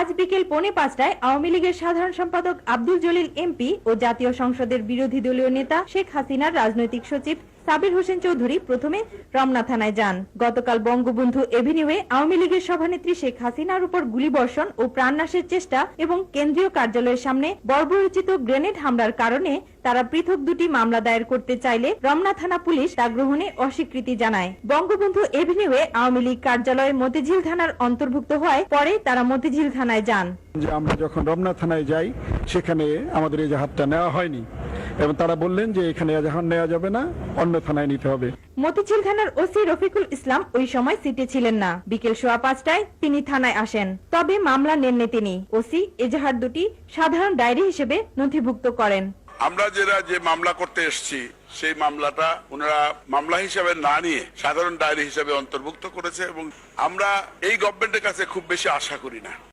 আজ বিকেল পৌনে পাঁচটায় আওয়ামী লীগের সাধারণ সম্পাদক আব্দুল জলিল এমপি ও জাতীয় সংসদের বিরোধী দলীয় নেতা শেখ হাসিনার রাজনৈতিক সচিব সাবির হোসেন চৌধুরী প্রথমে রমনা থানায় যান। গতকাল বঙ্গবন্ধু এভিনিউয়ে আওয়ামী লীগের সভানেত্রী শেখ হাসিনার উপর গুলিবর্ষণ ও প্রাণনাশের চেষ্টা এবং কেন্দ্রীয় কার্যালয়ের সামনে বর্বরচিত গ্রেনেড হামলার কারণে তারা পৃথক দুটি মামলা দায়ের করতে চাইলে রমনা থানা পুলিশ তা গ্রহণে অস্বীকৃতি জানায়। বঙ্গবন্ধু এভিনিউয়ে আওয়ামী লীগ কার্যালয় মতিঝিল থানার অন্তর্ভুক্ত হওয়ায় পরে তারা মতিঝিল থানায় যান। আমরা যখন রমনা থানায় যাই, সেখানে আমাদের এজাহারটা নেওয়া হয়নি। এবং তারা বললেন যে এখানে এজাহার নেওয়া যাবে না অন্য থানায় নিতে হবে। মতিঝিল থানার ওসি রফিকুল ইসলাম ওই সময় সিটে ছিলেন না। বিকেল সোয়া পাঁচটায় তিনি থানায় আসেন। তবে মামলা নেননি তিনি। ওসি এজাহার দুটি সাধারণ ডায়েরি হিসেবে নথিভুক্ত করেন। আমরা যারা যে মামলা করতে এসেছি সেই মামলাটা ওনারা মামলা হিসাবে না নিয়ে সাধারণ ডায়েরি হিসাবে অন্তর্ভুক্ত করেছে এবং আমরা এই গভর্নমেন্টের কাছে খুব বেশি আশা করি না।